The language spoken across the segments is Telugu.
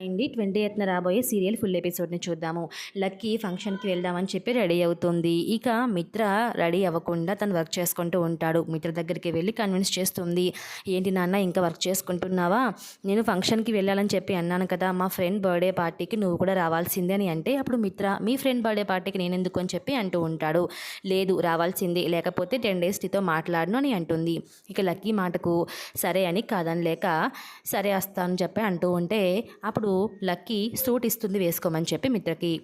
అండి ట్వంటీ ఎయిత్న రాబోయే సీరియల్ ఫుల్ ఎపిసోడ్ని చూద్దాము. లక్కీ ఫంక్షన్కి వెళ్దామని చెప్పి రెడీ అవుతుంది. ఇక మిత్ర రెడీ అవ్వకుండా తను వర్క్ చేసుకుంటూ ఉంటాడు. మిత్ర దగ్గరికి వెళ్ళి కన్విన్స్ చేస్తుంది. ఏంటి నాన్న ఇంకా వర్క్ చేసుకుంటున్నావా? నేను ఫంక్షన్కి వెళ్ళాలని చెప్పి అన్నాను కదా. మా ఫ్రెండ్ బర్త్డే పార్టీకి నువ్వు కూడా రావాల్సిందే అని అంటే అప్పుడు మిత్ర మీ ఫ్రెండ్ బర్త్డే పార్టీకి నేను ఎందుకు అని చెప్పి అంటూ ఉంటాడు. లేదు రావాల్సిందే. లేకపోతే టెన్ డేస్ నీతో మాట్లాడను అని అంటుంది. ఇక లక్కీ మాటకు సరే అని కాదని లేక సరే వస్తాను చెప్పి అంటూ ఉంటే అప్పుడు లక్కీ సూట్ ఇస్తుంది వేసుకోమని చెప్పి మిత్రకి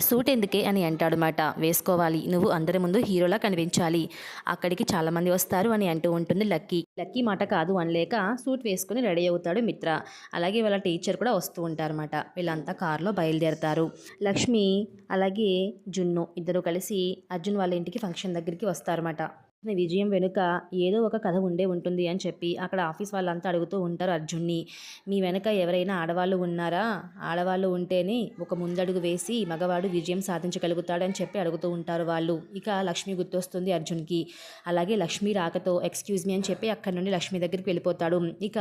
సూట్ ఎందుకే? అని అంటాడనమాట వేసుకోవాలి. నువ్వు అందరి ముందు హీరోలా కనిపించాలి. అక్కడికి చాలామంది వస్తారు అని అంటూ ఉంటుంది లక్కీ. లక్కీ మాట కాదు అనలేక సూట్ వేసుకుని రెడీ అవుతాడు మిత్ర. అలాగే వాళ్ళ టీచర్ కూడా వస్తూ ఉంటారన్నమాట. వీళ్ళంతా కారులో బయలుదేరతారు. లక్ష్మి అలాగే జున్ను ఇద్దరు కలిసి అర్జున్ వాళ్ళ ఇంటికి ఫంక్షన్ దగ్గరికి వస్తారన్నమాట. విజయం వెనుక ఏదో ఒక కథ ఉండే ఉంటుంది అని చెప్పి అక్కడ ఆఫీస్ వాళ్ళంతా అడుగుతూ ఉంటారు అర్జున్ని. మీ వెనుక ఎవరైనా ఆడవాళ్ళు ఉన్నారా? ఆడవాళ్ళు ఉంటేనే ఒక ముందడుగు వేసి మగవాడు విజయం సాధించగలుగుతాడని చెప్పి అడుగుతూ ఉంటారు వాళ్ళు. ఇక లక్ష్మి గుర్తొస్తుంది అర్జున్కి. అలాగే లక్ష్మి రాకతో ఎక్స్క్యూజ్ మీ అని చెప్పి అక్కడి నుండి లక్ష్మి దగ్గరికి వెళ్ళిపోతాడు. ఇక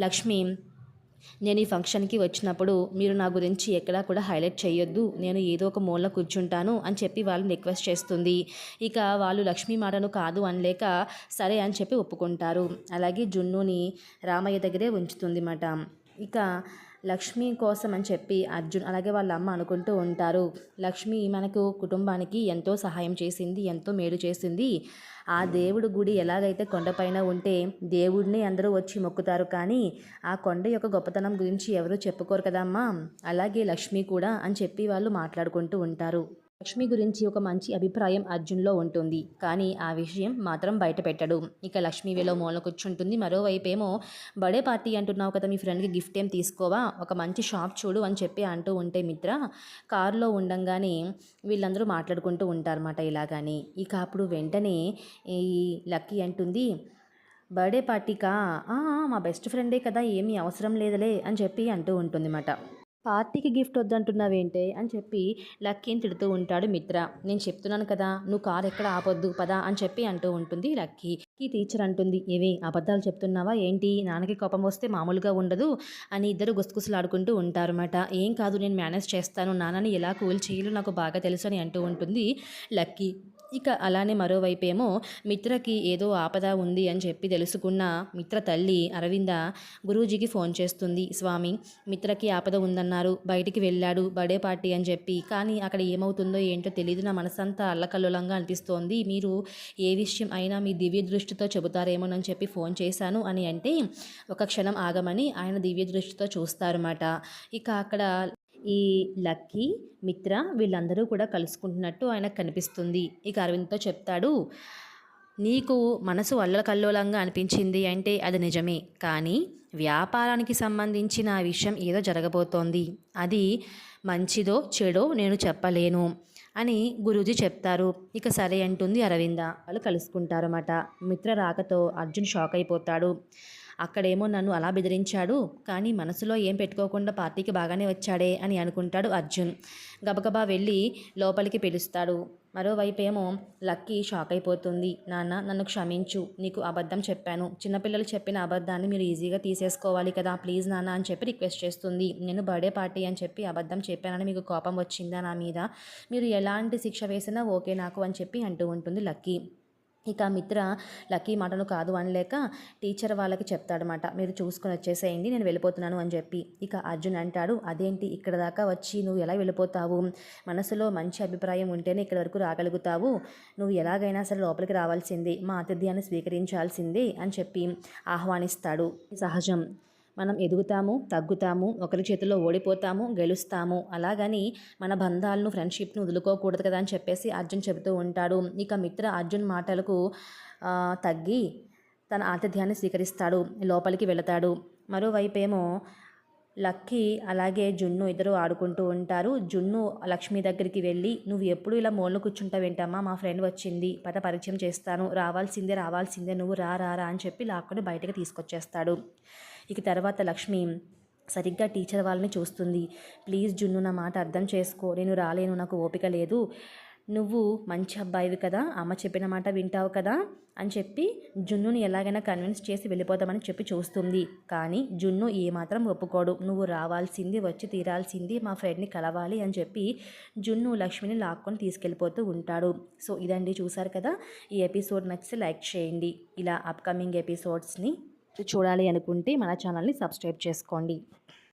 లక్ష్మి నేను ఈ ఫంక్షన్కి వచ్చినప్పుడు మీరు నా గురించి ఎక్కడా కూడా హైలైట్ చేయొద్దు నేను ఏదో ఒక మూల కూర్చుంటాను అని చెప్పి వాళ్ళని రిక్వెస్ట్ చేస్తుంది. ఇక వాళ్ళు లక్ష్మీ మాటను కాదు అనలేక సరే అని చెప్పి ఒప్పుకుంటారు. అలాగే జున్నుని రామయ్య దగ్గరే ఉంచుతుంది మాట. ఇక లక్ష్మి కోసం అని చెప్పి అర్జున్ అలాగే వాళ్ళ అమ్మ అనుకుంటూ ఉంటారు. లక్ష్మి మనకు కుటుంబానికి ఎంతో సహాయం చేసింది ఎంతో మేలు చేసింది. ఆ దేవుడు గుడి ఎలాగైతే కొండపైన ఉంటే దేవుడిని అందరూ వచ్చి మొక్కుతారు. కానీ ఆ కొండ యొక్క గొప్పతనం గురించి ఎవరు చెప్పుకోరు కదమ్మా. అలాగే లక్ష్మి కూడా అని చెప్పి వాళ్ళు మాట్లాడుకుంటూ ఉంటారు. లక్ష్మి గురించి ఒక మంచి అభిప్రాయం అర్జున్లో ఉంటుంది. కానీ ఆ విషయం మాత్రం బయట పెట్టడు ఇక లక్ష్మి వేలో మూల కూర్చుంటుంది మరోవైపు ఏమో బర్త్డే పార్టీ అంటున్నావు కదా మీ ఫ్రెండ్కి గిఫ్ట్ ఏం తీసుకోవా? ఒక మంచి షాప్ చూడు అని చెప్పి అంటూ ఉంటే మిత్ర కారులో ఉండంగానే వీళ్ళందరూ మాట్లాడుకుంటూ ఉంటారన్నమాట ఇలాగానే. ఇక అప్పుడు వెంటనే ఈ లక్కీ అంటుంది బర్త్డే పార్టీకా? మా బెస్ట్ ఫ్రెండే కదా ఏమీ అవసరం లేదులే అని చెప్పి అంటూ ఉంటుంది పార్టీకి గిఫ్ట్ వద్దంటున్నావేంటే అని చెప్పి లక్కీని తిడుతూ ఉంటాడు మిత్ర. నేను చెప్తున్నాను కదా నువ్వు కారు ఎక్కడ ఆపొద్దు పదా అని చెప్పి అంటూ ఉంటుంది లక్కీ. ఈ టీచర్ అంటుంది ఏవి అబద్ధాలు చెప్తున్నావా ఏంటి? నాన్నకి కోపం వస్తే మామూలుగా ఉండదు అని ఇద్దరు గుసగుసలాడుకుంటూ ఉంటారన్నమాట. ఏం కాదు నేను మేనేజ్ చేస్తాను నాన్నని ఎలా కూల్ చేయాలో నాకు బాగా తెలుసు అని అంటూ ఉంటుంది లక్కీ. ఇక అలానే మరోవైపేమో మిత్రకి ఏదో ఆపద ఉంది అని చెప్పి తెలుసుకున్న మిత్ర తల్లి అరవింద గురూజీకి ఫోన్ చేస్తుంది. స్వామి మిత్రకి ఆపద ఉందన్నారు. బయటికి వెళ్ళాడు. బర్త్డే పార్టీ అని చెప్పి. కానీ అక్కడ ఏమవుతుందో ఏంటో తెలియదు నా మనసంతా అల్లకల్లోలంగా అనిపిస్తోంది. మీరు ఏ విషయం అయినా మీ దివ్య దృష్టితో చెబుతారేమోనని చెప్పి ఫోన్ చేశాను అని అంటే ఒక క్షణం ఆగమని ఆయన దివ్య దృష్టితో చూస్తారన్నమాట. ఇక అక్కడ ఈ లక్కీ మిత్ర వీళ్ళందరూ కూడా కలుసుకుంటున్నట్టు ఆయనకు కనిపిస్తుంది. ఇక అరవింద్తో చెప్తాడు నీకు మనసు అల్లకల్లోలంగా అనిపించింది అంటే అది నిజమే కానీ వ్యాపారానికి సంబంధించిన ఆ విషయం ఏదో జరగబోతోంది. అది మంచిదో చెడో నేను చెప్పలేను అని గురూజీ చెప్తారు. ఇక సరే అంటుంది అరవింద. వాళ్ళు కలుసుకుంటారన్నమాట. మిత్ర రాకతో అర్జున్ షాక్ అయిపోతాడు. అక్కడేమో నన్ను అలా బెదిరించాడు కానీ మనసులో ఏం పెట్టుకోకుండా పార్టీకి బాగానే వచ్చాడే అని అనుకుంటాడు అర్జున్. గబగబా వెళ్ళి లోపలికి పిలుస్తాడు. మరోవైపు ఏమో లక్కీ షాక్ అయిపోతుంది. నాన్న నన్ను క్షమించు. నీకు అబద్ధం చెప్పాను. చిన్నపిల్లలు చెప్పిన అబద్ధాన్ని మీరు ఈజీగా తీసేసుకోవాలి కదా. ప్లీజ్ నాన్న అని చెప్పి రిక్వెస్ట్ చేస్తుంది. నేను బర్త్డే పార్టీ అని చెప్పి అబద్ధం చెప్పానని మీకు కోపం వచ్చిందా నా మీద? మీరు ఎలాంటి శిక్ష వేసినా ఓకే నాకు అని చెప్పి అంటూ ఉంటుంది లక్కీ. ఇక మిత్ర లక్కీ మాటను కాదు అనలేక టీచర్ వాళ్ళకి చెప్తాడనమాట. మీరు చూసుకొని వచ్చేసేయండి నేను వెళ్ళిపోతున్నాను అని చెప్పి. ఇక అర్జున్ అంటాడు అదేంటి ఇక్కడ దాకా వచ్చి నువ్వు ఎలా వెళ్ళిపోతావు? మనసులో మంచి అభిప్రాయం ఉంటేనే ఇక్కడ వరకు రాగలుగుతావు. నువ్వు ఎలాగైనా సరే లోపలికి రావాల్సిందే మా అతిథ్యాన్ని స్వీకరించాల్సిందే అని చెప్పి ఆహ్వానిస్తాడు. సహజం. మనం ఎదుగుతాము తగ్గుతాము ఒకరి చేతిలో ఓడిపోతాము గెలుస్తాము. అలాగని మన బంధాలను ఫ్రెండ్షిప్ను వదులుకోకూడదు కదా అని చెప్పేసి అర్జున్ చెబుతూ ఉంటాడు. ఇక మిత్ర అర్జున్ మాటలకు తగ్గి తన ఆతిథ్యాన్ని స్వీకరిస్తాడు. లోపలికి వెళతాడు. మరోవైపు ఏమో లక్కీ అలాగే జున్ను ఇద్దరు ఆడుకుంటూ ఉంటారు. జున్ను లక్ష్మి దగ్గరికి వెళ్ళి నువ్వు ఎప్పుడు ఇలా మూలను కూర్చుంటావేంటమ్మా మా ఫ్రెండ్ వచ్చింది. పద పరిచయం చేస్తాను. రావాల్సిందే రావాల్సిందే. నువ్వు రా రా రా అని చెప్పి లాక్కొని బయటకు తీసుకొచ్చేస్తాడు. ఇక తర్వాత లక్ష్మి సరిగ్గా టీచర్ వాళ్ళని చూస్తుంది. ప్లీజ్ జున్ను నా మాట అర్థం చేసుకో. నేను రాలేను నాకు ఓపిక లేదు. నువ్వు మంచి అబ్బాయివి కదా అమ్మ చెప్పిన మాట వింటావు కదా అని చెప్పి జున్నుని ఎలాగైనా కన్విన్స్ చేసి వెళ్ళిపోదామని చెప్పి చూస్తుంది. కానీ జున్ను ఏమాత్రం ఒప్పుకోడు. నువ్వు రావాల్సింది వచ్చి తీరాల్సింది మా ఫ్రెండ్ని కలవాలి అని చెప్పి జున్ను లక్ష్మిని లాక్కొని తీసుకెళ్ళిపోతూ ఉంటాడు. సో ఇదండి చూసారు కదా? ఈ ఎపిసోడ్ నచ్చితే లైక్ చేయండి. ఇలా అప్కమింగ్ ఎపిసోడ్స్ని చూడాలి అనుకుంటే మన ఛానల్ని సబ్స్క్రైబ్ చేసుకోండి.